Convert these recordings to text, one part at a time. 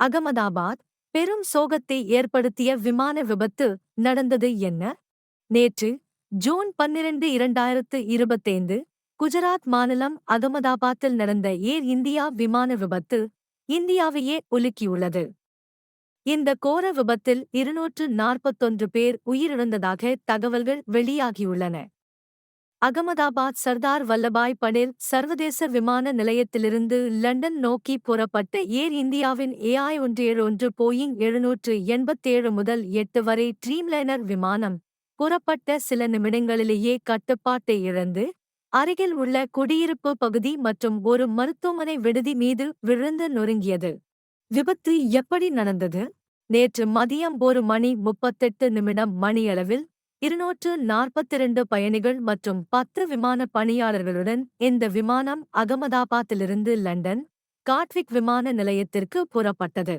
அகமதாபாத் பெரும் சோகத்தை ஏற்படுத்திய விமான விபத்து நடந்தது என்ன? நேற்று ஜூன் பன்னிரண்டு இரண்டாயிரத்து இருபத்தைந்து குஜராத் மாநிலம் அகமதாபாத்தில் நடந்த ஏர் இந்தியா விமான விபத்து இந்தியாவையே ஒலுக்கியுள்ளது இந்த கோர விபத்தில் இருநூற்று நாற்பத்தொன்று பேர் உயிரிழந்ததாக தகவல்கள் வெளியாகியுள்ளன. அகமதாபாத் சர்தார் வல்லபாய் படேல் சர்வதேச விமான நிலையத்திலிருந்து லண்டன் நோக்கி புறப்பட்ட ஏர் இந்தியாவின் ஏஐ ஒன்று ஏழு ஒன்று போயிங் எழுநூற்று எண்பத்தேழு முதல் எட்டு வரை ட்ரீம்லைனர் விமானம் புறப்பட்ட சில நிமிடங்களிலேயே கட்டுப்பாட்டை இழந்து அருகில் உள்ள குடியிருப்பு பகுதி மற்றும் ஒரு மருத்துவமனை விடுதி மீது விழுந்து நொறுங்கியது. விபத்து எப்படி நடந்தது? நேற்று மதியம் ஒரு மணி முப்பத்தெட்டு நிமிடம் மணியளவில் இருநூற்று நாற்பத்திரண்டு பயணிகள் மற்றும் பத்து விமான பணியாளர்களுடன் இந்த விமானம் அகமதாபாத்திலிருந்து லண்டன் காட்விக் விமான நிலையத்திற்கு புறப்பட்டது.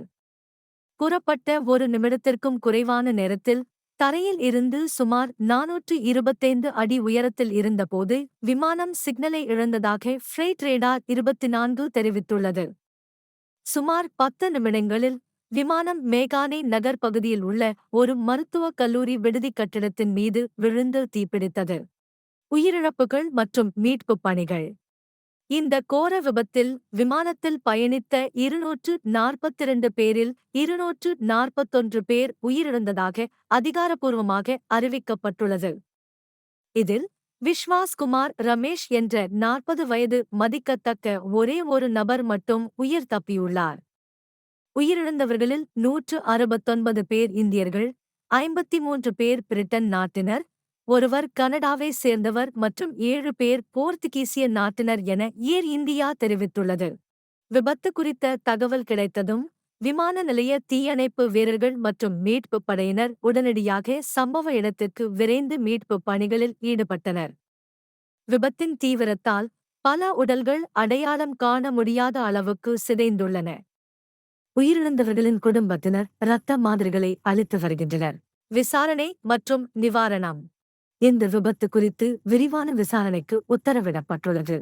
புறப்பட்ட ஒரு நிமிடத்திற்கும் குறைவான நேரத்தில் தரையில் இருந்து சுமார் நானூற்று இருபத்தைந்து அடி உயரத்தில் இருந்தபோது விமானம் சிக்னலை இழந்ததாக ஃப்ரைட் ரேடார் இருபத்தி நான்கு தெரிவித்துள்ளது. சுமார் பத்து நிமிடங்களில் விமானம் மேகானே நகர் பகுதியில் உள்ள ஒரு மருத்துவக் கல்லூரி விடுதி கட்டிடத்தின் மீது விழுந்து தீப்பிடித்தது. உயிரிழப்புகள் மற்றும் மீட்புப் பணிகள். இந்த கோர விபத்தில் விமானத்தில் பயணித்த இருநூற்று நாற்பத்திரண்டு பேரில் இருநூற்று நாற்பத்தொன்று பேர் உயிரிழந்ததாக அதிகாரப்பூர்வமாக அறிவிக்கப்பட்டுள்ளது. இதில் விஸ்வாஸ் குமார் ரமேஷ் என்ற நாற்பது வயது மதிக்கத்தக்க ஒரே ஒரு நபர் மட்டும் உயிர் தப்பியுள்ளார். உயிரிழந்தவர்களில் நூற்று அறுபத்தொன்பது பேர் இந்தியர்கள் ஐம்பத்தி மூன்று பேர் பிரிட்டன் நாட்டினர் ஒருவர் கனடாவை சேர்ந்தவர் மற்றும் ஏழு பேர் போர்த்துகீசிய நாட்டினர் என ஏர் இந்தியா தெரிவித்துள்ளது. விபத்து குறித்த தகவல் கிடைத்ததும் விமான நிலைய தீயணைப்பு வீரர்கள் மற்றும் மீட்பு படையினர் உடனடியாக சம்பவ இடத்திற்கு விரைந்து மீட்பு பணிகளில் ஈடுபட்டனர். விபத்தின் தீவிரத்தால் பல உடல்கள் அடையாளம் காண முடியாத அளவுக்கு சிதைந்துள்ளன. உயிரிழந்தவர்களின் குடும்பத்தினர் இரத்த மாதிரிகளை அளித்து வருகின்றனர். விசாரணை மற்றும் நிவாரணம். இந்த விபத்து குறித்து விரிவான விசாரணைக்கு உத்தரவிடப்பட்டுள்ளது.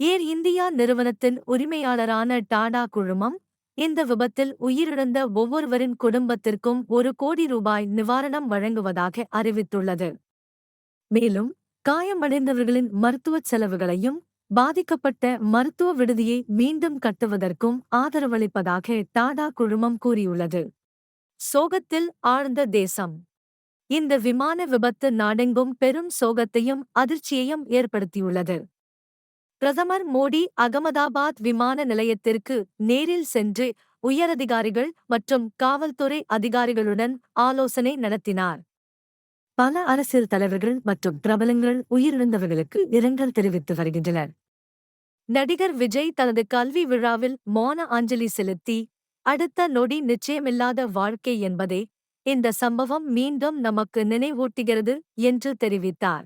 ஏர் இந்தியா நிறுவனத்தின் உரிமையாளரான டாடா குழுமம் இந்த விபத்தில் உயிரிழந்த ஒவ்வொருவரின் குடும்பத்திற்கும் ஒரு கோடி ரூபாய் நிவாரணம் வழங்குவதாக அறிவித்துள்ளது. மேலும் காயமடைந்தவர்களின் மருத்துவச் செலவுகளையும் பாதிக்கப்பட்ட மருத்துவ விடுதியை மீண்டும் கட்டுவதற்கும் ஆதரவளிப்பதாக டாடா குழுமம் கூறியுள்ளது. சோகத்தில் ஆழ்ந்த தேசம். இந்த விமான விபத்து நாடெங்கும் பெரும் சோகத்தையும் அதிர்ச்சியையும் ஏற்படுத்தியுள்ளது. பிரதமர் மோடி அகமதாபாத் விமான நிலையத்திற்கு நேரில் சென்று உயரதிகாரிகள் மற்றும் காவல்துறை அதிகாரிகளுடன் ஆலோசனை நடத்தினார். பல அரசியல் தலைவர்கள் மற்றும் பிரபலங்கள் உயிரிழந்தவர்களுக்கு இரங்கல் தெரிவித்து வருகின்றனர். நடிகர் விஜய் தனது கல்வி விழாவில் மௌன அஞ்சலி செலுத்தி அடுத்த நொடி நிச்சயமில்லாத வாழ்க்கை என்பதே இந்த சம்பவம் மீண்டும் நமக்கு நினைவூட்டுகிறது என்று தெரிவித்தார்.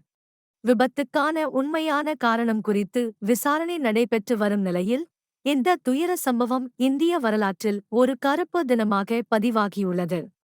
விபத்துக்கான உண்மையான காரணம் குறித்து விசாரணை நடைபெற்று வரும் நிலையில் இந்த துயர சம்பவம் இந்திய வரலாற்றில் ஒரு கருப்பு தினமாக பதிவாகியுள்ளது.